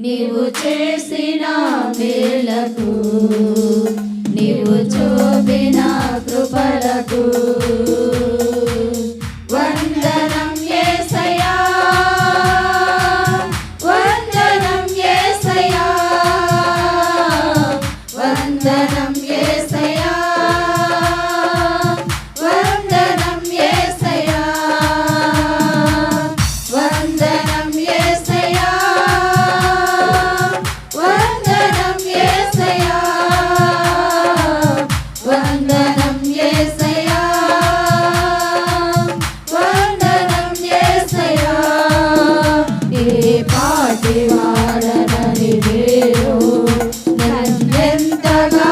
నీవు చేసిన మేలకు నీవు చూపిన కృపలకు. వందనం ఏసయా వందనం ఏసయా వందనం పాటి వాడనని వేరు నన్నెంతగా